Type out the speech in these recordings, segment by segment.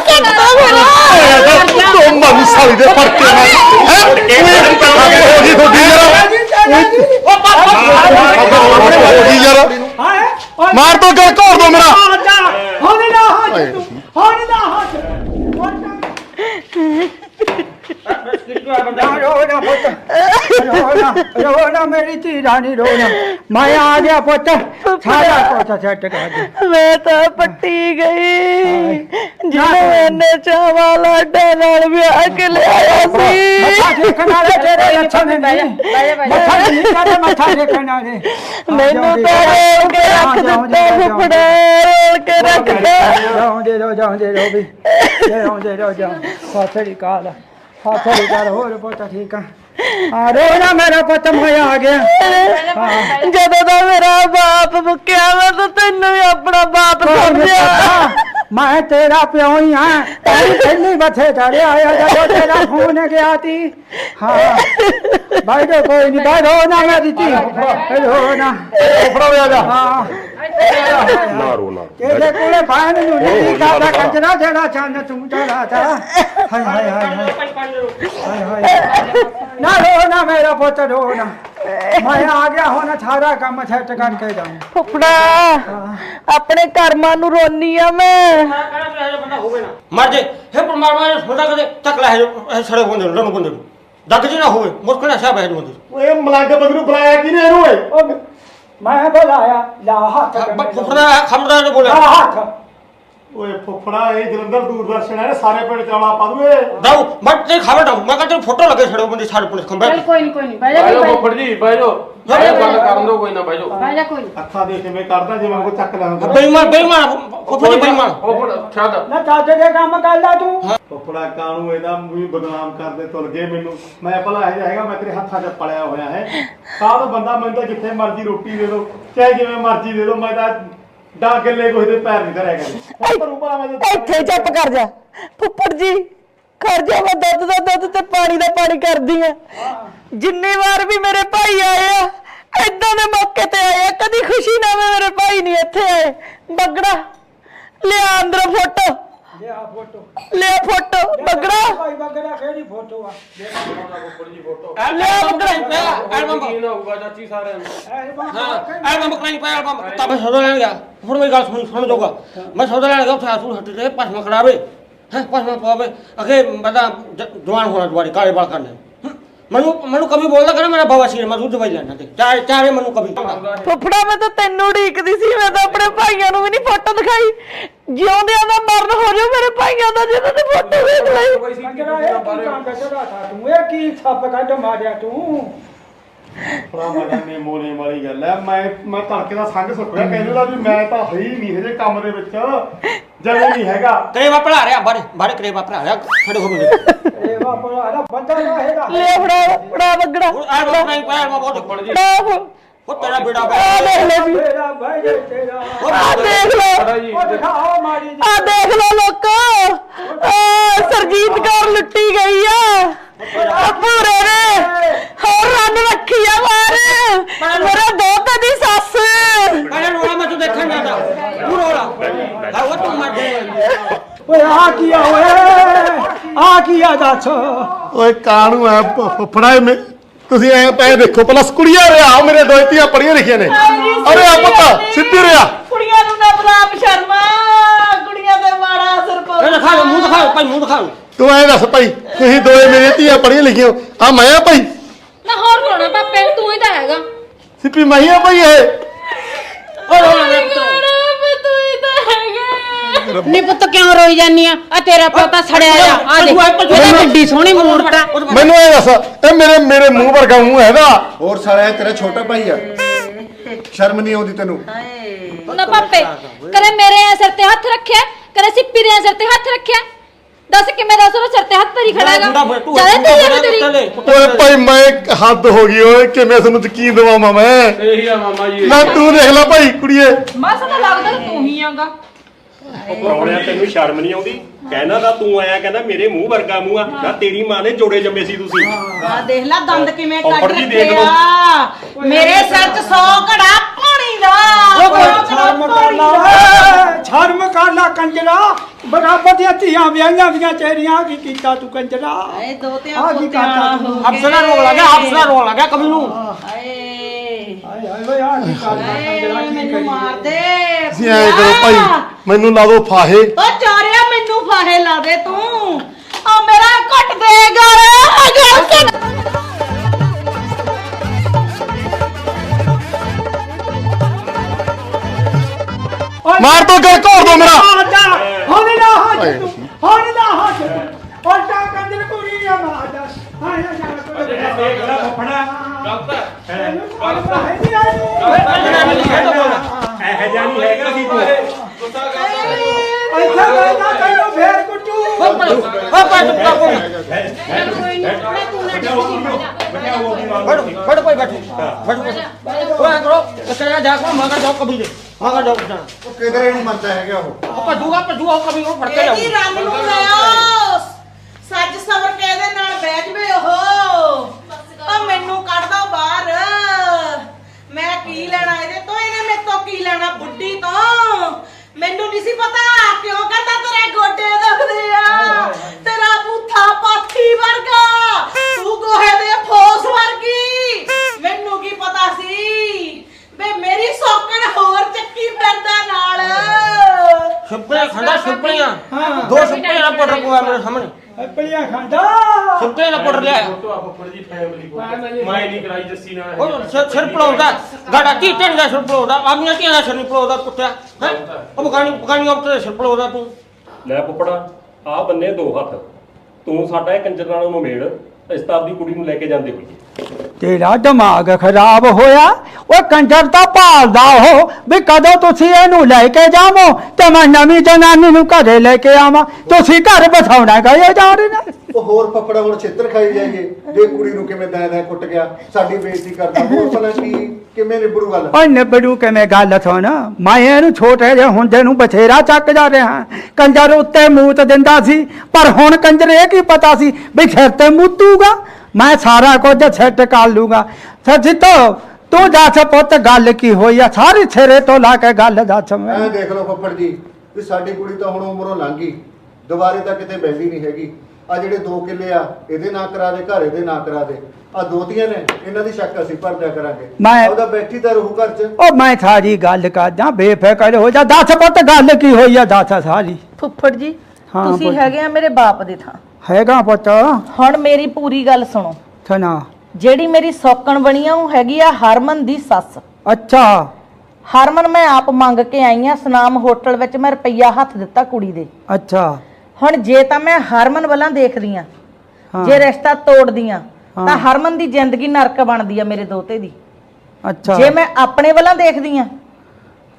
ਕੱਟਦਾ ਮੇਰਾ ਤੂੰ ਮਨ ਸਾਲੀ ਦੇ ਫੜਕੇ ਨਾਲ ਹੈ ਹੋ ਗਈ ਤੁਹਾਡੀ ਯਾਰ ਹੋ ਗਈ ਯਾਰ ਮਾਰ ਦੋ ਗਾ ਘੋਰ ਦੋ ਮੇਰਾ। ਹੁਣ ਨਾ ਹੱਥ ਹੁਣ ਨਾ ਹੱਥ ਰੋਣਾ ਪੁੱਤ। ਰੋਣਾ ਰੋਣਾ ਮੇਰੀ ਧੀ ਰਾਣੀ ਰੋਣਾ ਮੈਂ ਆ ਗਿਆ ਪੁੱਤ। ਸਾਰਾ ਪੁੱਤ ਛੱਡ ਕੇ ਅੱਜ ਮੈਂ ਤਾਂ ਪੱਟੀ ਗਈ। ਜਿਹਨੇ ਇਹਨੇ ਚਾਵਾ ਲਾਡਾ ਨਾਲ ਵਿਆਹ ਕੇ ਲਿਆਇਆ ਮੱਥਾ ਸੀ। ਟੇਕਣ ਵਾਲੇ ਤੇਰੇ ਲੱਛਣ ਨਹੀਂ ਮੱਥਾ ਨਹੀਂ ਕਰਦੇ ਮੱਥਾ ਟੇਕਣ ਵਾਲੇ। ਮੈਨੂੰ ਤਾਂ ਰੋਲ ਕੇ ਰੱਖ ਦਿੱਤਾ ਫੁੱਫੜਾ ਰੋਲ ਕੇ ਰੱਖਦਾ ਜਾਉਂਦੇ ਰੋ ਜਾਉਂਦੇ ਰੋ ਵੀ। ਜਾਉਂਦੇ ਰੋ ਜਾ ਸਾਥੜੀ ਕਾਲ ਹੋਰ ਪੁੱਤ ਠੀਕ ਆ। ਆ ਰੋਣਾ ਮੇਰਾ ਪੁੱਤ ਮੈਂ ਆ ਗਿਆ। ਜਦੋਂ ਦਾ ਮੇਰਾ ਬਾਪ ਮੁੱਕਿਆ ਮੈਂ ਤਾਂ ਤੈਨੂੰ ਵੀ ਆਪਣਾ ਬਾਪ ਸਮਝਿਆ। ਮੈਂ ਤੇਰਾ ਪਿਓ ਹੀ ਆ। ਤੈਨੂੰ ਪਹਿਲੀ ਬਥੇ ਚੜਿਆ ਆਇਆ ਜਦੋਂ ਤੇਰਾ ਫੋਨ ਗਿਆ ਤੀ। ਹਾਂ। ਬਾਈ ਜੋ ਕੋਈ ਨਹੀਂ ਬਾਈ ਰੋ ਨਾ ਮੈਂ ਦਿੱਤੀ। ਰੋ ਨਾ। ਫੜਾ ਲਿਆ ਜਾ। ਹਾਂ। ਨਾ ਰੋ ਨਾ। ਤੇਰੇ ਕੋਲੇ ਬਾਣ ਨੂੰ ਨਹੀਂ ਕਰਦਾ ਕੰਜਰਾ ਜਿਹੜਾ ਚੰਨ ਤੂੰ ਚੜਾ ਤਾ। ਹਾਏ ਹਾਏ ਹਾਏ ਹਾਏ। ਹਾਏ ਹਾਏ। ਨਾ ਰੋ ਨਾ ਮੇਰਾ ਪੁੱਤ ਰੋ ਨਾ। ਮੈਂ ਆ ਗਿਆ ਹੁਣ ਸਾਰਾ ਕੰਮ ਸੈੱਟ ਕਰਕੇ ਜਾਉਂ ਫੁੱਫੜਾ ਆਪਣੇ ਕਰਮਾਂ ਨੂੰ ਰੋਨੀ ਆ ਮੈਂ। ਮਰ ਜੇ ਹੇ ਪਰਮਾਤਮਾ ਨੇ ਛੋਟਾ ਕਦੇ ਤੱਕ ਲੈ ਸੜੇ ਬੰਦੇ ਨੂੰ ਲੜਨ ਬੰਦੇ ਨੂੰ। ਦੱਗ ਨਾ ਹੋਵੇ ਮੁਸ਼ਕਲ ਨਾ ਸਾਹਿਬ ਹੈ ਬੰਦੇ ਓਏ ਮਲੰਗ ਬੰਦੇ ਨੂੰ ਬੁਲਾਇਆ ਕਿਨੇ ਇਹਨੂੰ ਓਏ? ਮੈਂ ਬੁਲਾਇਆ ਲਾ ਹੱਥ ਫੁੱਫੜਾ ਖਮੜਾ ਨੇ ਬੋਲਿਆ। ਹੱਥ। ਓਏ ਫੁੱਫੜਾ ਇਹ ਜਲੰਧਰ ਦੂਰਦਰਸ਼ਨ ਹੈ ਸਾਰੇ ਪਿੰਡ ਚੌਲਾ ਪਾ ਦੂਏ। ਦਾਉ ਮੱਟ ਤੇ ਖਾਵੇ ਦਾਉ ਮੈਂ ਕਹਿੰਦਾ ਫੋਟੋ ਲੱਗੇ ਛੜੋ ਬੰਦੇ ਸਾਡੇ ਪੁਲਿਸ ਖੰਭੇ ਕੋਈ ਨਹੀਂ ਕੋਈ ਨਹੀਂ ਬਹਿ ਜਾ ਫੁੱਫੜ ਜੀ ਬਹਿ ਜਾਓ। ਗੱਲ ਕਰਨ ਦਿਓ ਕੋਈ ਨਾ ਬਹਿ ਜਾਓ। ਕੋਈ ਨੀ। ਅੱਖਾਂ ਦੇ ਕਿਵੇਂ ਕਰਦਾ ਜਿਵੇਂ ਕੋਈ ਚੱਕ ਲੈਂਦਾ। ਬੇਈਮਾਨ ਬੇਈਮਾਨ ਫੁੱਫੜ ਜੀ ਬੇਈਮਾਨ। ਫੁੱਫੜ ਛੱਡ। ਨਾ ਚਾਚੇ ਦੇ ਕੰਮ ਕਰਦਾ ਤੂੰ। ਫੁੱਫੜਾ ਕਾਣੂ ਇਹਦਾ ਵੀ ਬਦਨਾਮ ਕਰਦੇ ਤੁਲ ਗਏ ਮੈਨੂੰ। ਮੈਂ ਭਲਾ ਇਹ ਜਾਏਗਾ ਮੈਂ ਤੇਰੇ ਹੱਥਾਂ 'ਚ ਪਲਿਆ ਹੋਇਆ ਹੈ। ਕਾਹ ਬੰਦਾ ਮੈਨੂੰ ਤਾਂ ਜਿੱਥੇ ਮਰਜ਼ੀ ਰੋਟੀ ਦੇ ਦੋ ਚਾਹੇ ਜਿਵੇਂ ਮਰਜ਼ੀ ਦੇ ਦੋ ਮੈਂ ਤਾਂ ਡਾ ਗੱਲੇ ਕੋਈ ਦੇ ਪੈਰ ਨਹੀਂ ਧਰਿਆ ਕਰੇ ਪਰ ਉਪਾ ਮੈਂ ਤਾਂ- ਇੱਥੇ ਚੁੱਪ ਕਰ ਜਾ। ਫੁੱਫੜ ਜੀ ਕਰ ਜਾ ਮੈਂ ਦੁੱਧ ਦਾ ਦੁੱਧ ਤੇ ਪਾਣੀ ਦਾ ਪਾਣੀ ਕਰਦੀ ਆ। ਜਿੰਨੀ ਵਾਰ ਵੀ ਮੇਰੇ ਭਾਈ ਆਏ ਆ ਏਦਾਂ ਦੇ ਮੌਕੇ ਤੇ ਆਏ ਆ ਕਦੀ ਖੁਸ਼ੀ ਨਾਲ ਮੇਰੇ ਭਾਈ ਨਹੀਂ ਇੱਥੇ ਆਏ। ਬੱਗੜਾ ਲਿਆ ਅੰਦਰ ਫੋਟੋ। ਲੈ ਆ ਫੋਟੋ। ਲੈ ਫੋਟੋ ਬੱਗੜਾ। ਭਾਈ ਬੱਗੜਾ ਕਿਹੜੀ ਫੋਟੋ ਆ? ਲੈ ਬੱਗੜਾ। ਪਿਆ ਐਲਬਮ ਨਾ ਹੋਊਗਾ ਚਾਚੀ ਸਾਰਿਆਂ ਹਾਂ ਐਲਬਮ ਕਰਾਈ ਪਿਆ ਐਲਬਮ ਤਾਂ ਮੈਂ ਸੌਦਾ ਲੈਣ ਗਿਆ। ਹੁਣ ਮੇਰੀ ਗੱਲ ਸੁਣ ਸੁਣ ਜਾਊਗਾ। ਮੈਂ ਸੌਦਾ ਲੈਣ ਗਿਆ ਸਾਸੂ ਹੱਟ ਤੇ ਪਸਮਾ ਖੜਾਵੇ। ਹੈ ਪਸਮਾ ਪਾਵੇ ਅਗੇ ਬੰਦਾ ਜਵਾਨ ਹੋਣਾ ਦੁਬਾਰੇ ਕਾਲੇ ਬਾਲ ਕਰਨੇ। ਮੈਨੂੰ ਮੈਨੂੰ ਬੋਲਦਾ ਕਰ ਮੇਰਾ ਬਾਬਾ ਸੀ ਮੈਂ ਦੁੱਧ ਲੈਣਾ ਤੇ ਚਾਰੇ ਚਾਰੇ ਮੈਨੂੰ ਕਮੀ ਫੁੱਫੜਾ ਮੈਂ ਤਾਂ ਤੈਨੂੰ ਉਡੀਕਦੀ ਸੀ ਮੈਂ ਤਾਂ ਆਪਣੇ ਭਾਈਆਂ ਨੂੰ ਵੀ ਨਹੀਂ ਫੋਟੋ ਦਿਖਾਈ। ਜਿਉਂਦਿਆਂ ਦਾ ਮਰਨ ਹੋ ਜਾਓ ਮੇਰੇ ਭਾਈਆਂ ਦਾ ਜਿਹਨਾਂ ਦੀ ਫੋਟੋ ਵੇਖ ਲਈ ਤੂੰ? ਇਹ ਕੀ ਸੱਪ ਕੱਢ ਮਾਰਿਆ ਤੂੰ? ਫਰਾਮਾਂ ਨੇ ਮੋਨੇ ਵਾਲੀ ਗੱਲ ਐ ਮੈਂ ਮੈਂ ਧੜਕੇ ਦਾ ਸੰਗ ਸੁੱਟਿਆ ਕਹਿੰਦੇ ਦਾ ਵੀ ਮੈਂ ਤਾਂ ਹੈ ਨਹੀਂ ਹਜੇ ਕੰਮ ਦੇ ਵਿੱਚ ਜਲੇ ਨਹੀਂ ਹੈਗਾ। ਕਰੇਵਾ ਭੜਾ ਬਾਰੇ ਬਾਰੇ ਕਰੇਵਾ ਭੜਾ ਰਿਹਾ ਖੜੇ ਲੈ ਫੜਾ ਫੜਾ ਬੱਗੜਾ। ਹੁਣ ਲੋਕ ਨਹੀਂ ਪਾਇਆ ਮੈਂ ਬਹੁਤ ਪੜ ਜੀ। ਫੜਾ ਉਹ। ਤੇਰਾ ਬੇੜਾ ਬੈ ਆ ਦੇਖ ਲੈ ਵੀ ਆ ਦੇਖ ਲੋ। ਆ ਦੇਖ ਲੋ ਲੋਕੋ। ਸਰਜੀਤ ਕੌਰ ਲੁੱਟੀ ਗਈ ਆ। ਦੱਸ ਓਏ ਕਾਣੂ ਐ ਫਫੜਾ ਮੇ ਤੁਸੀਂ ਐ ਪਏ ਦੇਖੋ ਪਲਸ ਕੁੜੀਆਂ ਰਿਆ ਮੇਰੇ ਦੋਇਤੀਆਂ ਪੜੀਆਂ ਲਿਖੀਆਂ ਨੇ। ਅਰੇ ਆ ਪੁੱਤ ਸਿੱਧੀ ਰਿਆ। ਕੁੜੀਆਂ ਨੂੰ ਨਾ ਬੁਲਾਪ ਸ਼ਰਮਾ। ਕੁੜੀਆਂ ਤੇ ਮਾੜਾ ਅਸਰ ਪਾਉਂਦਾ ਦਿਖਾ ਮੂੰਹ ਦਿਖਾਓ ਭਾਈ ਮੂੰਹ ਦਿਖਾਓ ਤੂੰ ਐ ਦੱਸ ਭਾਈ ਤੁਸੀਂ ਦੋਏ ਮੇਰੇ ਧੀਆਂ ਪੜੀਆਂ ਲਿਖੀਆਂ ਹੋ। ਆ ਮੈਂ ਆ ਨਾ ਹੋਰ ਕੋਣਾ ਪਾਪੇ ਤੂੰ ਹੀ ਤਾਂ ਹੈਗਾ। ਸਿੱਪੀ ਮੈਂ ਹੀ ਆ ਓਏ ਓਏ, ਓਏ ਨੀ ਪੁੱਤ ਕਿਉਂ ਰੋਈ ਜਾਨੀ ਆ? ਆ ਤੇਰਾ ਪੋਤਾ ਸੜਿਆ ਆ। ਆ ਵੱਡੀ ਸੋਹਣੀ ਮੂਰਤ ਆ। ਮੈਨੂੰ ਇਹ ਦੱਸ ਇਹ ਮੇਰੇ ਮੇਰੇ ਮੂੰਹ ਵਰਗਾ ਮੂੰਹ ਹੈਗਾ। ਹੋਰ ਸਾਲਿਆ ਤੇਰਾ ਛੋਟਾ ਭਾਈ ਆ। ਸ਼ਰਮ ਨਹੀਂ ਆਉਂਦੀ ਤੈਨੂੰ। ਨਾ ਪਾਪੇ ਕਰੇ ਮੇਰੇ ਸਿਰ ਤੇ ਹੱਥ ਰੱਖਿਆ ਕਰੇ ਸਿੱਪੀ ਦੇ ਸਿਰ ਤੇ ਹੱਥ ਰੱਖਿਆ। ਦੱਸ ਕਿਵੇਂ ਦੱਸ ਉਹ ਸਿਰ ਤੇ ਹੱਥ ਧਰੀ ਖੜਾ ਹੈਗਾ। ਜ਼ਿਆਦਾ ਤੇਰੀ। ਹੈ ਭਾਈ ਮੈਂ ਹੱਦ ਹੋ ਗਈ ਓਏ ਕਿਵੇਂ ਤੁਹਾਨੂੰ ਯਕੀਨ ਦਿਵਾਵਾਂ ਮੈਂ? ਇਹੀ ਆ ਮਾਮਾ ਜੀ। ਨਾ ਤੂੰ ਦੇਖ ਲੈ ਭਾਈ ਕੁੜੀਏ। ਮਾਸਾ ਲੱਗਦਾ ਤੂੰ ਹੀ ਆਂਗਾ। ਪਰੌਣਿਆ ਤੈਨੂੰ ਸ਼ਰਮ ਨਹੀਂ ਆਉਂਦੀ। ਕਹਿਣਾ ਤਾਂ ਤੂੰ ਆਇਆ ਕਹਿੰਦਾ ਮੇਰੇ ਮੂੰਹ ਵਰਗਾ ਮੂੰਹ ਆ। ਨਾ ਤੇਰੀ ਮਾਂ ਨੇ ਜੋੜੇ ਜੰਮੇ ਸੀ ਤੁਸੀਂ। ਆ ਦੇਖ ਲੈ ਦੰਦ ਕਿਵੇਂ ਕੱਢ ਦੇਖ ਲਓ। ਆ। ਮੇਰੇ ਸਿਰ 'ਚ 100 ਘੜਾ ਪਾਣੀ ਜਾ ਸ਼ਰਮ ਕਰ ਲਾ ਓਏ, ਸ਼ਰਮ ਕਰ ਲਾ ਕੰਜਰਾ। ਬਰਾਬਰ ਦੀਆਂ ਧੀਆਂ ਵਿਆਹੀਆਂ ਵੀਆਂ ਤੇਰੀਆਂ ਕੀ ਕੀਤਾ ਤੂੰ ਕੰਜਰਾ? ਏ ਦੋ ਤੇ ਆ ਕੀ ਕਰਤਾ ਤੂੰ? ਅਫਸਰਾ ਰੋਣ ਲੱਗਾ ਅਫਸਰਾ ਰੋਣ ਲੱਗਾ ਕਮੀ ਨੂੰ। ਹਾਏ ਹਾਏ ਹਾਏ। ਓਏ ਆ ਕੀ ਕਰਤਾ ਕੰਜਰਾ ਕੀ ਮੈਨੂੰ ਕਰੀ ਮਾਰ ਦੇ ਤੁਸੀਂ ਐਂ ਕਰੋ ਭਾਈ ਮੈਨੂੰ ਲਾ ਦਿਓ ਫਾਹੇ। ਓ ਚਾਰਿਆ ਮੈਨੂੰ ਫਾਹੇ ਲਾ ਦੇ ਤੂੰ। ਆ ਮੇਰਾ ਘਟ ਦੇ ਗਲ ਗਲ ਕੱਟ ਮਾਰ ਦੋ ਗਲ ਘੋੜ ਦੋ ਮੇਰਾ। ਹੁਣ ਨਾ ਹੱਥ ਤੂੰ ਹੁਣ ਨਾ ਹੱਥ ਉਲਟਾ ਕੰਜਰ ਕੁੜੀ ਆ ਮਾਰ ਜਾ ਗਲਤ ਹੈ ਗਲਤ ਹੈ। ਨਹੀਂ ਆਈ ਇਹ ਜਿਹਾ ਨਹੀਂ ਹੈਗਾ ਸੀ ਤੂੰ ਇੱਥੇ ਬੈਠਾ ਤੈਨੂੰ ਫੇਰ ਕੁੱਟੂ ਕਬੀ ਉਹ ਕਿਧਰੇ ਨਹੀਂ ਮੰਨਦਾ ਹੈਗਾ ਉਹ ਫੜ ਕੇ ਇਹਦੀ ਜਾਊ ਰੰਗ ਨੂੰ ਲਿਆਓ ਸੱਜ ਸਵਰ ਕੇ ਇਹਦੇ ਨਾਲ ਬਹਿ ਜਵੇ ਉਹ। ਉਹ ਮੈਨੂੰ ਕੱਢ ਦੋ ਬਾਹਰ। ਮੈਂ ਕੀ ਲੈਣਾ ਇਹਦੇ ਤੋਂ? ਇਹਨੇ ਮੇਰੇ ਤੋਂ ਕੀ ਲੈਣਾ ਬੁੱਢੀ ਤੋਂ? ਮੈਨੂੰ ਨਹੀਂ ਸੀ ਪਤਾ ਕਿਉਂ ਕਹਿੰਦਾ ਤੇਰੇ ਗੋਡੇ ਦੁਖਦੇ ਆ। ਤੇਰਾ ਬੂਥਾ ਪਾਥੀ ਵਰਗਾ। ਤੂੰ ਗੋਹੇ ਦੇ ਫੋਸ ਵਰਗੀ। ਮੈਨੂੰ ਕੀ ਪਤਾ ਸੀ? ਵੇ ਮੇਰੀ ਸੌਕਣ ਹੋਰ ਚੱਕੀ ਫਿਰਦਾ ਨਾਲ। ਸੁਪਨੇ ਖੰਡਾ ਸੁਪਨੀਆਂ ਦੋ ਸੁਪਨੇ ਪੜ ਰਕੂਆ ਮੇਰੇ ਸਾਹਮਣੇ। ਐਪਲੀਆਂ ਖਾਂਦਾ। ਲਿਆ। ਫੋਟੋ ਆ ਫੁੱਫੜ ਜੀ ਫੈਮਿਲੀ ਫੋਟੋ। ਮੈਂ ਨਹੀਂ ਕਰਾਈ ਜੱਸੀ ਨਾਲ ਉਹ ਸਿਰ ਸਿਰ ਪਲਾਉਂਦਾ ਗਾੜਾ ਕੀ ਟਣ ਦਾ ਸਿਰ ਪਲਾਉਂਦਾ ਆਪਣੀਆਂ ਧੀਆਂ ਦਾ ਸਿਰ ਨਹੀਂ ਪਲਾਉਂਦਾ ਕੁੱਤਿਆ ਹੈ? ਉਹ ਬਗਾਨੀ ਬਗਾਨੀ ਉੱਤੇ ਸਿਰ ਪਲਾਉਂਦਾ ਤੂੰ। ਲੈ ਪੁੱਪੜਾ ਆ ਬੰਨੇ ਦੋ ਹੱਥ। ਤੂੰ ਸਾਡਾ ਇਹ ਕੰਜਰ ਨਾਲੋਂ ਨੂੰ ਮੇੜ। ਇਸ ਤਾਂ ਆਪਦੀ ਕੁੜੀ ਨੂੰ ਲੈ ਕੇ ਜਾਂਦੇ ਹੋਈਏ। ਤੇਰਾ ਦਿਮਾਗ ਖਰਾਬ ਹੋਇਆ। ਉਹ ਕੰਜਰ ਤਾਂ ਭਾਲਦਾ ਉਹ। ਵੀ ਕਦੋਂ ਤੁਸੀਂ ਇਹਨੂੰ ਲੈ ਕੇ ਜਾਵੋ ਤੇ ਮੈਂ ਨਵੀਂ ਜਨਾਨੀ ਨੂੰ ਘਰੇ ਲੈ ਕੇ ਆਵਾਂ। ਤੁਸੀਂ ਘਰ ਬਸਾਉਣਾ ਗਏ ਜਾ ਰਹੇ ਨੇ? ਉਹ ਹੋਰ ਪਪੜਾ ਹੁਣ ਛਿੱਤਰ ਖਾਈ ਜਾਈਏ ਜੇ ਕੁੜੀ ਨੂੰ ਕਿਵੇਂ ਦੈ ਦੈ ਕੁੱਟ ਗਿਆ ਸਾਡੀ ਬੇਇੱਜ਼ਤੀ ਕਰਦਾ। ਹੋਰ ਭਲਾ ਕੀ ਕਿਵੇਂ ਨਿਬੜੂ ਗੱਲ? ਓਏ ਨਿਬੜੂ ਕਿਵੇਂ ਗੱਲ ਸੁਣ? ਮੈਂ ਇਹਨੂੰ ਛੋਟੇ ਜਿਹੇ ਹੁੰਦੇ ਨੂੰ ਬਥੇਰਾ ਚੱਕ ਜਾ ਰਿਹਾ ਕੰਜਰ ਉੱਤੇ ਮੂਤ ਦਿੰਦਾ ਸੀ ਪਰ ਹੁਣ ਕੰਜਰ ਇਹ ਕੀ ਪਤਾ ਸੀ ਵੀ ਸਿਰ ਤੇ ਮੂਤੂਗਾ? ਮੈਂ ਸਾਰਾ ਕੁਝ ਸੈੱਟ ਕਰ ਲੂਗਾ। ਸੱਚਿੱਤੋ ਤੂੰ ਦੱਸ ਪੁੱਤ ਗੱਲ ਕੀ ਹੋਈ ਆ? ਸਾਰੀ ਸਿਰੇ ਤੋਂ ਲਾ ਕੇ ਗੱਲ ਦੱਸ ਐ ਮੈਂ ਦੇਖ ਲਓ ਫੱਫੜ ਜੀ ਵੀ ਸਾਡੀ ਕੁੜੀ ਤਾਂ ਹੁਣ ਉਮਰੋਂ ਲੰਘ ਗਈ। ਦੁਬਾਰੇ ਤਾਂ ਕਿਤੇ ਬੈਠੀ ਨਹੀਂ ਹੈਗੀ। ਆ ਜਿਹੜੇ ਦੋ ਕਿੱਲੇ ਆ ਇਹਦੇ ਨਾਂ ਕਰਾ ਦੇ ਘਰ ਇਹਦੇ ਨਾਂ ਕਰਾ ਦੇ। ਆ ਦੋਤੀਆਂ ਨੇ ਇਹਨਾਂ ਦੀ ਸ਼ੱਕ ਅਸੀਂ ਭਰਦਿਆ ਕਰਾਂਗੇ। ਮੈਂ- ਉਹਦਾ ਬੈਠੀ ਤਾਂ ਰਹੂ ਘਰ 'ਚ। ਉਹ ਮੈਂ ਸਾਰੀ ਗੱਲ ਕਰਦਾ ਬੇਫਿਕਰ ਹੋ ਜਾ। ਦੱਸ ਪੁੱਤ ਗੱਲ ਕੀ ਹੋਈ ਆ? ਦੱਸ ਸਾਰੀ। ਫੁੱਫੜ ਜੀ ਹਾਂ, ਤੁਸੀਂ ਬੋਲ। ਹੈਗੇ ਆ ਮੇਰੇ ਬਾਪ ਦੇ ਥਾਂ। ਹੈਗਾ ਪੁੱਤ। ਹੁਣ ਮੇਰੀ ਪੂਰੀ ਗੱਲ ਸੁਣੋ। ਸੁਣਾ। ਜਿਹੜੀ ਮੇਰੀ ਸੌਕਣ ਬਣੀ ਆ ਉਹ ਹੈਗੀ ਆ ਹਰਮਨ ਦੀ ਸੱਸ। ਅੱਛਾ। ਹਰਮਨ ਮੈਂ ਆਪ ਮੰਗ ਕੇ ਆਈ ਆ ਸਨਾਮ ਹੋਟਲ ਵਿੱਚ ਮੈਂ ਰੁਪਈਆ ਹੱਥ ਦਿੱਤਾ ਕੁੜੀ ਦੇ। ਅੱਛਾ। ਹੁਣ ਜੇ ਤਾਂ ਮੈਂ ਹਰਮਨ ਵੱਲਾਂ ਦੇਖਦੀ ਆ। ਜੇ ਰਿਸ਼ਤਾ ਤੋੜਦੀ ਆ। ਤਾਂ ਹਰਮਨ ਦੀ ਜ਼ਿੰਦਗੀ ਨਰਕ ਬਣਦੀ ਆ ਮੇਰੇ ਦੋਤੇ ਦੀ। ਅੱਛਾ। ਜੇ ਮੈਂ ਆਪਣੇ ਵੱਲਾਂ ਦੇਖਦੀ ਆ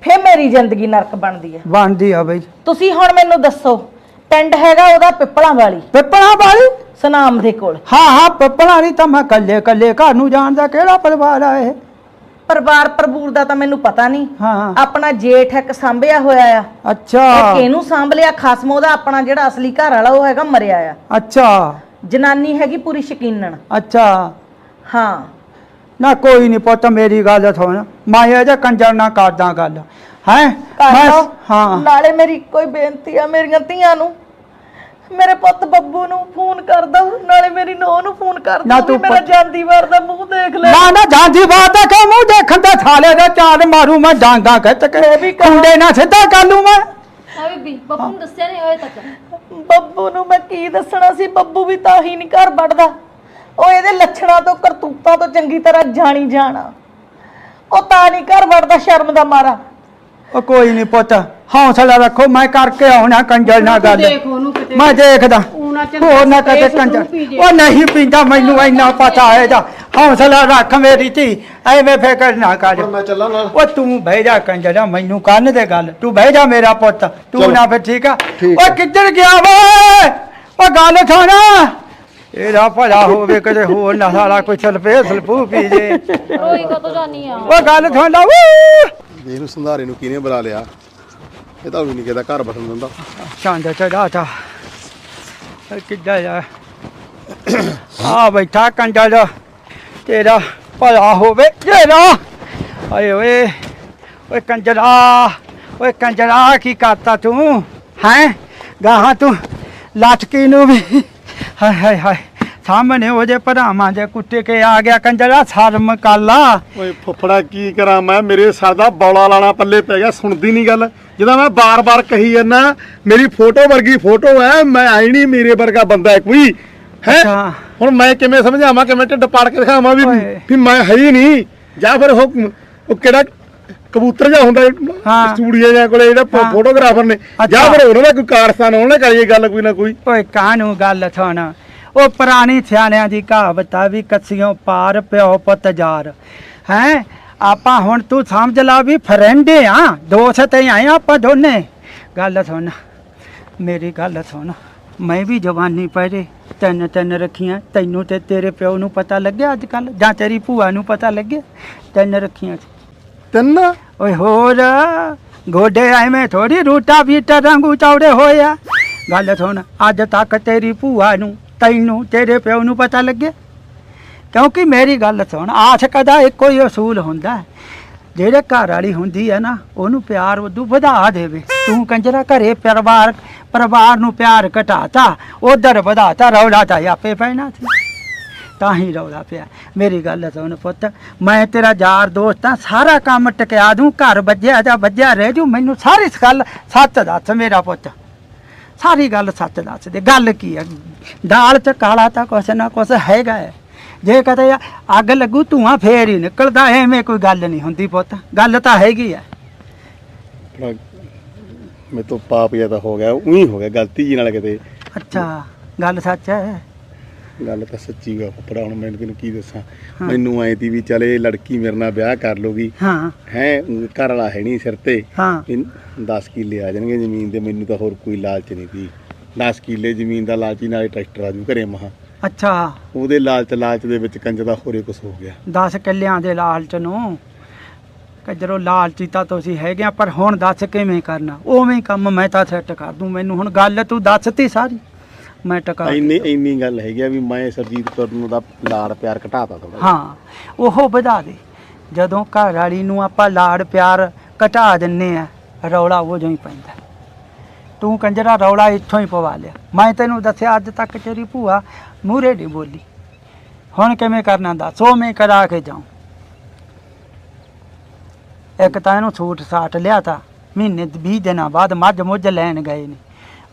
ਫੇਰ ਮੇਰੀ ਜ਼ਿੰਦਗੀ ਨਰਕ ਬਣਦੀ ਆ। ਬਣਦੀ ਆ ਬਈ। ਤੁਸੀਂ ਹੁਣ ਮੈਨੂੰ ਦੱਸੋ ਪਿੰਡ ਹੈਗਾ ਉਹਦਾ ਪਿੱਪਲਾਂ ਵਾਲੀ? ਪਿੱਪਲਾ ਵਾਲੀ? ਸਨਾਮ ਦੇ ਕੋਲ। ਹਾਂ ਹਾਂ ਪਿੱਪਲਾ ਨਹੀਂ ਤਾਂ ਮੈਂ ਕੱਲੇ ਕੱਲੇ ਘਰ ਨੂੰ ਜਾਣਦਾ ਕਿਹੜਾ ਪਰਿਵਾਰ ਆ ਇਹ? ਪਰਿਵਾਰ ਪ੍ਰਭੂਰ ਦਾ ਤਾਂ ਮੈਨੂੰ ਪਤਾ ਨਹੀਂ। ਹਾਂ। ਆਪਣਾ ਜੇਠ ਇੱਕ ਸਾਂਭਿਆ ਹੋਇਆ ਆ। ਅੱਛਾ। ਇੱਕ ਇਹਨੂੰ ਸਾਂਭ ਲਿਆ ਖਸਮ ਉਹਦਾ ਆਪਣਾ ਜਿਹੜਾ ਅਸਲੀ ਘਰ ਵਾਲਾ ਉਹ ਹੈਗਾ ਮਰਿਆ ਆ। ਅੱਛਾ। ਜਨਾਨੀ ਹੈਗੀ ਪੂਰੀ ਸ਼ਕੀਨਣ। ਅੱਛਾ। ਹਾਂ। ਨਾ ਕੋਈ ਨਹੀਂ ਪੁੱਤ ਮੇਰੀ ਗੱਲ ਸੁਣ। ਮੈਂ ਇਹਦੇ ਕੰਜਰ ਨਾ ਕਰਦਾ ਗੱਲ। ਹੈ? ਕਰ ਮੈਂ ਲਓ। ਹਾਂ। ਨਾਲੇ ਮੇਰੀ ਕੋਈ ਬੇਨਤੀ ਆ ਮੇਰੀਆਂ ਧੀਆਂ ਨੂੰ। ਮੇਰੇ ਪੁੱਤ ਬੱਬੂ ਨੂੰ ਫੋਨ ਕਰ ਦੋ ਨਾਲੇ ਮੇਰੀ ਨੂੰਹ ਨੂੰ ਫੋਨ ਕਰ ਨਾ ਦੋ ਤੂੰ ਮੇਰਾ ਪੁੱਤ- ਜਾਂਦੀ ਵਾਰ ਦਾ ਮੂੰਹ ਦੇਖ ਲੈ। ਨਾ ਨਾ ਜਾਂਦੀ ਬਾਤ ਹੈ ਕਿ ਮੂੰਹ ਦੇਖਣ ਤੇ ਥਾਲੇ ਦੇ ਚਾਰ ਮਾਰੂ ਮੈਂ ਡਾਂਗਾ ਖਿੱਚ ਕੇ ਕੁੰਡੇ ਨਾ ਸਿੱਧਾ ਕਰ ਲੂ ਮੈਂ। ਆ ਬੀਬੀ ਬੱਬੂ ਨੂੰ ਦੱਸਿਆ ਨਹੀਂ ਹੋਏ ਤੱਕ। ਬੱਬੂ ਨੂੰ ਮੈਂ ਕੀ ਦੱਸਣਾ ਸੀ? ਬੱਬੂ ਵੀ ਤਾਂ ਹੀ ਨਹੀਂ ਘਰ ਵੜਦਾ। ਉਹ ਇਹਦੇ ਲੱਛਣਾਂ ਤੋਂ ਕਰਤੂਤਾਂ ਤੋਂ ਚੰਗੀ ਤਰ੍ਹਾਂ ਜਾਣੀ ਜਾਣਾ। ਉਹ ਤਾਂ ਨਹੀਂ ਘਰ ਵੜਦਾ ਸ਼ਰਮ ਦਾ ਮਾਰਾ। ਉਹ ਕੋਈ ਨਹੀਂ ਪੁੱਤ ਹੌਸਲਾ ਰੱਖੋ ਮੈਂ ਕਰਕੇ ਆਉਣਾ ਕੰਜਰ ਨਾਲ ਗੱਲ। ਦੇਖ ਉਹਨੂੰ ਕਿਤੇ ਮੈਂ ਦੇਖਦਾ ਊਂ ਨਾ ਚੱਲ ਹੋਰ ਨਾ ਕਦੇ ਜੇ। ਉਹ ਨਹੀਂ ਪੀਂਦਾ ਮੈਨੂੰ ਇੰਨਾ ਪਤਾ ਹੈ ਜਾ। ਹੌਸਲਾ ਰੱਖ ਮੇਰੀ ਧੀ ਐਵੇਂ ਫਿਕਰ ਨਾ ਕਰ। ਹੁਣ ਮੈਂ ਚੱਲਾਂ ਨਾਲ। ਉਹ ਤੂੰ ਬਹਿ ਜਾ ਕੰਜਰਾ ਮੈਨੂੰ ਕੰਨ ਦੇ ਗੱਲ। ਤੂੰ ਬਹਿ ਜਾ ਮੇਰਾ ਪੁੱਤ ਤੂੰ। ਨਾ ਫਿਰ ਠੀਕ ਆ। ਠੀਕ ਉਹ। ਕਿੱਧਰ ਗਿਆ ਵੇ? ਉਹ ਗੱਲ ਸੁਣਾ। ਇਹਦਾ ਭਲਾ ਹੋਵੇ ਕਦੇ ਹੋਰ ਨਾ ਸਾਲਾ ਕੋਈ ਸਲਪੇ ਸਲਪੂ ਪੀ ਜੇ। ਰੋਈ ਕਦੋਂ ਜਾਨੀ ਆ? ਉਹ ਗੱਲ ਲਾ ਵੂ। ਇਹਨੂੰ ਸੰਧਾਰੇ ਨੂੰ ਕਿਹਨੇ ਬੁਲਾ ਲਿਆ? ਇਹ ਤਾਂ ਵੀ ਨਹੀਂ ਕਿਹਦਾ ਘਰ ਬਸਣ ਦਿੰਦਾ। ਚੰਦ ਚੜਾ ਤਾ। ਕਿੱਦਾਂ ਆ? ਆ ਬੈਠਾ ਕੰਜਰ ਤੇਰਾ ਭਲਾ ਹੋਵੇ ਜਿਹੜਾ ਆਏ ਓਏ ਓਏ ਕੰਜਰਾ ਓਏ ਕੰਜਰਾ ਕੀ ਕਰਤਾ ਤੂੰ? ਹੈ? ਗਾਹਾਂ ਤੂੰ ਲਟਕੀ ਨੂੰ ਵੀ। ਹਾਏ ਹਾਏ ਹਾਏ। ਸਾਹਮਣੇ ਉਹਦੇ ਭਰਾਵਾਂ ਦੇ ਕੁੱਤੇ ਕੇ ਆ ਗਿਆ ਕੰਜਰਾ ਸ਼ਰਮ ਕਾਲਾ ਓਏ ਫੁੱਫੜਾ ਕੀ ਕਰਾਂ ਮੈਂ? ਮੇਰੇ ਸਰ ਦਾ ਬੌਲਾ ਲਾਣਾ ਪੱਲੇ ਪੈ ਗਿਆ ਸੁਣਦੀ ਨਹੀਂ ਗੱਲ। ਜਦੋਂ ਮੈਂ ਬਾਰ-ਬਾਰ ਕਹੀ ਜਾਂਦਾ ਮੇਰੀ ਫੋਟੋ ਵਰਗੀ ਫੋਟੋ ਹੈ ਮੈਂ ਆਈ ਨਹੀਂ ਮੇਰੇ ਵਰਗਾ ਬੰਦਾ ਹੈ ਕੋਈ ਹੈ ਅੱਛਾ। ਹੁਣ ਮੈਂ ਕਿਵੇਂ ਸਮਝਾਵਾਂ ਕਿਵੇਂ ਢਿੱਡ ਪਾੜ ਕੇ ਦਿਖਾਵਾਂ ਵੀ ਓਏ। ਵੀ ਮੈਂ ਹੈ ਹੀ ਨਹੀਂ ਜਾਂ ਫਿਰ ਉਹ ਉਹ ਕਿਹੜਾ ਕਬੂਤਰ ਜਿਹਾ ਹੁੰਦਾ ਹਾਂ। ਸਟੂਡੀਓ ਜਾਂ ਕੋਲੇ ਜਿਹੜਾ ਹਾਂ। ਫੋਟੋਗ੍ਰਾਫਰ ਨੇ ਜਾਂ ਅੱਛਾ। ਫਿਰ ਉਹਨਾਂ ਦਾ ਕੋਈ ਕਾਰਸਥਾਨ ਉਹਨੇ ਕਰੀਏ ਗੱਲ ਕੋਈ ਨਾ ਕੋਈ ਓਏ ਕਾਹਨੂੰ ਗੱਲ ਸੁਣ ਉਹ ਪੁਰਾਣੀ ਸਿਆਣਿਆਂ ਦੀ ਕਹਾਵਤ ਆ ਵੀ ਕੱਸੀਆਂ ਪਾਰ ਪਿਓ ਪੁੱਤ ਜਾਰ ਹੈ ਆਪਾਂ ਹੁਣ ਤੂੰ ਸਮਝ ਲਾ ਵੀ ਫਰੈਂਡ ਆ ਦੋਸਤ ਹੀ ਆਏ ਆਪਾਂ ਦੋਨੇ। ਗੱਲ ਸੁਣ ਮੇਰੀ ਗੱਲ ਸੁਣ ਮੈਂ ਵੀ ਜਵਾਨੀ ਪਹਿਰੇ ਤਿੰਨ ਤਿੰਨ ਰੱਖੀਆਂ ਤੈਨੂੰ ਤੇ ਤੇਰੇ ਪਿਓ ਨੂੰ ਪਤਾ ਲੱਗਿਆ ਅੱਜ ਕੱਲ ਜਾਂ ਤੇਰੀ ਭੂਆ ਨੂੰ ਪਤਾ ਲੱਗਿਆ? ਤਿੰਨ ਰੱਖੀਆਂ ਤਿੰਨ? ਓਏ ਹੋਰ ਗੋਡੇ ਐਵੇਂ ਥੋੜੀ ਰੂਟਾ ਬੀਟਾ ਰੰਗੂ ਚੌੜੇ ਹੋਇਆ ਗੱਲ ਸੁਣ ਅੱਜ ਤੱਕ ਤੇਰੀ ਭੂਆ ਨੂੰ ਤੈਨੂੰ ਤੇਰੇ ਪਿਓ ਨੂੰ ਪਤਾ ਲੱਗਿਆ? ਕਿਉਂਕਿ ਮੇਰੀ ਗੱਲ ਸੁਣ ਆਸ਼ਕ ਦਾ ਇੱਕੋ ਹੀ ਅਸੂਲ ਹੁੰਦਾ ਹੈ। ਜਿਹੜੇ ਘਰ ਵਾਲੀ ਹੁੰਦੀ ਹੈ ਨਾ, ਉਹਨੂੰ ਪਿਆਰ ਉਦੋਂ ਵਧਾ ਦੇਵੇ। ਤੂੰ ਕੰਜਰਾ ਘਰੇ ਪਰਿਵਾਰ ਪਰਿਵਾਰ ਨੂੰ ਪਿਆਰ ਘਟਾਤਾ, ਉਧਰ ਵਧਾਤਾ, ਰੌਲਾ ਤਾਂ ਆਪੇ ਪੈਣਾ ਸੀ। ਤਾਂ ਹੀ ਰੌਲਾ ਪਿਆ। ਮੇਰੀ ਗੱਲ ਸੁਣ ਪੁੱਤ, ਮੈਂ ਤੇਰਾ ਯਾਰ ਦੋਸਤ ਆ ਸਾਰਾ ਕੰਮ ਟਕਿਆ ਦੂੰ, ਘਰ ਵੱਜਿਆ ਜਾਂ ਵੱਜਿਆ ਰਹਿ ਜੂ, ਮੈਨੂੰ ਸਾਰੀ ਗੱਲ ਸੱਚ ਦੱਸ ਮੇਰਾ ਪੁੱਤ। ਸਾਰੀ ਗੱਲ ਸੱਚ ਦੱਸ ਦੇ। ਗੱਲ ਕੀ ਹੈ? ਦਾਲ ਚ ਕਾਲਾ ਤਾਂ ਕੁਛ ਨਾ ਕੁਛ ਹੈਗਾ ਹੈ। ਜੇ ਕਦੇ ਅੱਗ ਲੱਗੂ ਧੂਆਂ ਫੇਰ ਹੀ ਨਿਕਲਦਾ ਐਵੇਂ ਕੋਈ ਗੱਲ ਨਹੀਂ ਹੁੰਦੀ ਪੁੱਤ। ਗੱਲ ਤਾਂ ਹੈਗੀ ਹੈ ਮੈਂ ਤੋਂ ਪਾਪ ਤਾਂ ਹੋ ਗਿਆ ਉਹੀ ਹੋ ਗਿਆ ਗਲਤੀ ਜੀ ਨਾਲ ਕਿਤੇ। ਅੱਛਾ ਗੱਲ ਸੱਚ ਹੈ। ਗੱਲ ਤਾਂ ਸੱਚੀ ਗਾ ਫੁੱਫੜਾ ਹੁਣ ਮੈਂ ਤੈਨੂੰ ਕੀ ਦੱਸਾਂ? ਮੈਨੂੰ ਐ ਤੀ ਵੀ ਚਲੇ ਲੜਕੀ ਮੇਰੇ ਨਾਲ ਵਿਆਹ ਕਰ ਲੂਗੀ ਹਾਂ। ਹੈ ਘਰ ਵਾਲਾ ਹੈ ਨਹੀਂ ਸਿਰ ਤੇ। ਹਾਂ। 10 ਕਿੱਲੇ ਆ ਜਾਣਗੇ ਜ਼ਮੀਨ ਦੇ ਮੈਨੂੰ ਤਾਂ ਹੋਰ ਕੋਈ ਲਾਲਚ ਨਹੀਂ ਸੀ 10 ਕਿੱਲੇ ਜ਼ਮੀਨ ਦਾ ਲਾਲਚੀ ਨਾਲੇ ਟਰੈਕਟਰ ਆਜੂ ਘਰੇ ਮਹਾ। ਅੱਛਾ। ਉਹਦੇ ਲਾਲਚ ਲਾਲਚ ਦੇ ਵਿੱਚ ਕੰਜ ਦਾ ਹੋਰੇ ਕੁਝ ਹੋ ਗਿਆ। 10 ਕਿੱਲਿਆਂ ਦੇ ਲਾਲਚ ਨੂੰ ਕਜਰੋ ਲਾਲਚੀ ਤਾਂ ਤੁਸੀਂ ਹੈਗੇ ਆ ਪਰ ਹੁਣ ਦੱਸ ਕਿਵੇਂ ਕਰਨਾ? ਉਵੇਂ ਹੀ ਕੰਮ ਮੈਂ ਤਾਂ ਸੈੱਟ ਕਰ ਦੂੰ। ਮੈਨੂੰ ਹੁਣ ਗੱਲ ਤੂੰ ਦੱਸਤੀ ਸਾਰੀ। ਮੈਂ ਟਕਾ ਇੰਨੀ ਇੰਨੀ ਗੱਲ ਹੈਗੀ ਆ ਵੀ ਮੈਂ ਸਰਜੀਤ ਕੌਰ ਨੂੰ ਦਾ ਲਾੜ ਪਿਆਰ ਘਟਾਤਾ ਥੋੜਾ ਹਾਂ ਉਹ ਵਧਾ ਦੇ। ਜਦੋਂ ਘਰ ਵਾਲੀ ਨੂੰ ਆਪਾਂ ਲਾੜ ਪਿਆਰ ਘਟਾ ਦਿੰਨੇ ਆ ਰੌਲਾ ਉਹ ਜੋ ਹੀ ਪੈਂਦਾ। ਤੂੰ ਕੰਜਰਾ ਰੌਲਾ ਇੱਥੋਂ ਹੀ ਪਵਾ ਲਿਆ। ਮੈਂ ਤੈਨੂੰ ਦੱਸਿਆ ਅੱਜ ਤੱਕ ਤੇਰੀ ਭੂਆ ਮੂਰੇ ਨਹੀਂ ਬੋਲੀ। ਹੁਣ ਕਿਵੇਂ ਕਰਨਾ ਦੱਸ ਉਵੇਂ ਕਰਾ ਕੇ ਜਾਉ। ਇੱਕ ਤਾਂ ਇਹਨੂੰ ਸੂਟ ਸਾਟ ਲਿਆ ਤਾ ਮਹੀਨੇ 20 ਦਿਨਾਂ ਬਾਅਦ ਮੱਝ ਮੁੱਝ ਲੈਣ ਗਏ ਨੇ।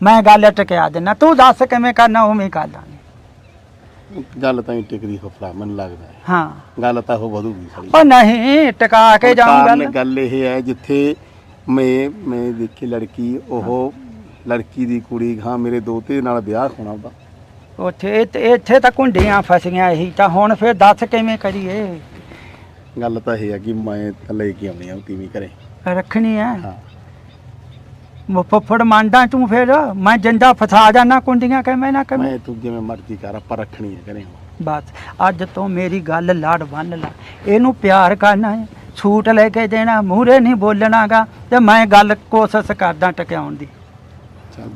ਮੈਂ ਗੱਲ ਟਕਿਆ ਦਿੰਨਾ। ਤੂੰ ਦੱਸ ਕਿਵੇਂ ਕਰਨਾ ਉਵੇਂ ਕਰ ਲਾਂਗੇ। ਗੱਲ ਤਾਂ ਹੀ ਟਿਕਦੀ ਫੁੱਫੜਾ ਮੈਨੂੰ ਲੱਗਦਾ ਹੈ। ਹਾਂ। ਗੱਲ ਤਾਂ ਉਹ ਵਧੂਗੀ ਸਾਲੀ। ਉਹ ਨਹੀਂ ਟਿਕਾ ਕੇ ਗੱਲ। ਗੱਲ ਇਹ ਹੈ ਜਿੱਥੇ ਮੈਂ ਮੈਂ ਦੇਖੀ ਲੜਕੀ ਉਹ ਲੜਕੀ ਦੀ ਕੁੜੀ ਹਾਂ ਮੇਰੇ ਦੋਤੇ ਨਾਲ ਵਿਆਹ ਹੋਣਾ ਉਹਦਾ ਉੱਥੇ ਤੇ ਇੱਥੇ ਤਾਂ ਕੁੰਡੀਆਂ ਫਸੀਆਂ ਇਹੀ ਤਾਂ ਹੁਣ ਫਿਰ ਦੱਸ ਕਿਵੇਂ ਕਰੀਏ? ਗੱਲ ਤਾਂ ਇਹ ਹੈ ਕਿ ਮੈਂ ਤਾਂ ਲੈ ਕੇ ਆਉਣੀ ਆ ਉਹ ਤੀਵੀਂ ਘਰੇ। ਰੱਖਣੀ ਐ ਹਾਂ। ਮ- ਫੁੱਫੜ ਮੰਡਾ ਤੂੰ ਫਿਰ ਮੈਂ ਜਿੰਦਾ ਫਸਾ ਜਾਣਾ ਕੁੰਡੀਆਂ ਕਿਵੇਂ ਨਾ ਕਿਵੇਂ? ਮੈਂ ਤੂੰ ਜਿਵੇਂ ਮਰਜ਼ੀ ਕਰ ਆਪਾਂ ਰੱਖਣੀ ਹੈ ਘਰੇ ਬਸ ਅੱਜ ਤੋਂ ਮੇਰੀ ਗੱਲ ਲੜ ਬੰਨ ਲਾ। ਇਹਨੂੰ ਪਿਆਰ ਕਰਨਾ ਹੈ ਛੂਟ ਲੈ ਕੇ ਦੇਣਾ ਮੂਹਰੇ ਨਹੀਂ ਬੋਲਣਾਗਾ ਤੇ ਮੈਂ ਗੱਲ ਕੋਸ਼ਿਸ਼ ਕਰਦਾ ਟਕਿਆਉਣ ਦੀ।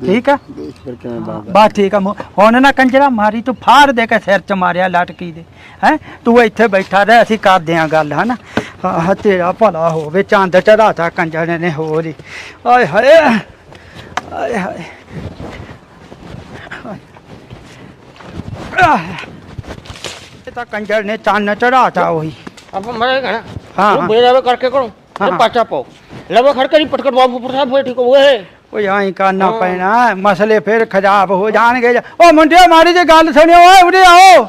ਠੀਕ ਆ? ਦੇਖ ਫਿਰ ਕਿਵੇਂ ਬਣਦਾ ਬਸ ਠੀਕ ਆ। ਮੂੰ- ਹੁਣ ਨਾ ਕੰਜਰਾ ਮਾਰੀ ਤੂੰ ਫਾੜ ਦੇ ਕੇ ਸਿਰ ਚ ਮਾਰਿਆ ਲਟਕੀ ਦੇ ਹੈ? ਤੂੰ ਇੱਥੇ ਬੈਠਾ ਰਹਿ ਅਸੀਂ ਕਰਦੇ ਆਂ ਗੱਲ ਹਨਾ? ਆਹ ਤੇਰਾ ਭਲਾ ਹੋਵੇ ਚੰਦ ਚੜਾਤਾ ਕੰਜਰ ਨੇ ਹੋਰ ਹੀ। ਆਏ ਹਾਏ ਆਏ ਹਾਏ। ਆਹ। ਇਹ ਤਾਂ ਕੰਜਰ ਨੇ ਚੰਨ ਚੜਾਤਾ ਉਹੀ। ਬੇਰਾਵੇ ਕਰਕੇ ਕਰੋ ਹਾਂ, ਤੇ ਹਾਂ। ਪਾਚਾ ਪਾਓ। ਲਵੇ ਖੜ ਕੇ ਨਹੀਂ ਪਟਕੜ ਬਾਬੂ ਪ੍ਰਸਾਦ ਹੋਏ ਠੀਕ ਹੋਏ ਓਏ ਐਂ ਕਰਨਾ ਪੈਣਾ ਮਸਲੇ ਫਿਰ ਖਰਾਬ ਹੋ ਜਾਣਗੇ। ਓ ਮੁੰਡਿਓ ਮਾੜੀ ਜੀ ਗੱਲ ਸੁਣਿਓ ਓਏ ਉਰੇ ਆਓ।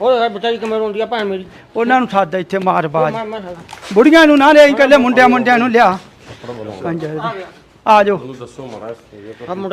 ਉਹ ਬਚਾਰੀ ਕਿਵੇਂ ਰੋਂਦੀ ਆ ਭੈਣ ਮੇਰੀ? ਉਹਨਾਂ ਨੂੰ ਸਾਦਾ ਇੱਥੇ ਮਾਰ ਬਾਜ। ਮੈਂ ਮੈਂ ਬੁੜੀਆਂ ਨੂੰ ਨਾ ਲਿਆਈ ਕੱਲੇ ਮੁੰਡਿਆਂ ਮੁੰਡਿਆਂ ਨੂੰ ਲਿਆ। ਕੰਜਰ ਆ ਜਾਓ। ਦੱਸੋ ਮਾੜਾ ਆ ਮੁੰਡਾ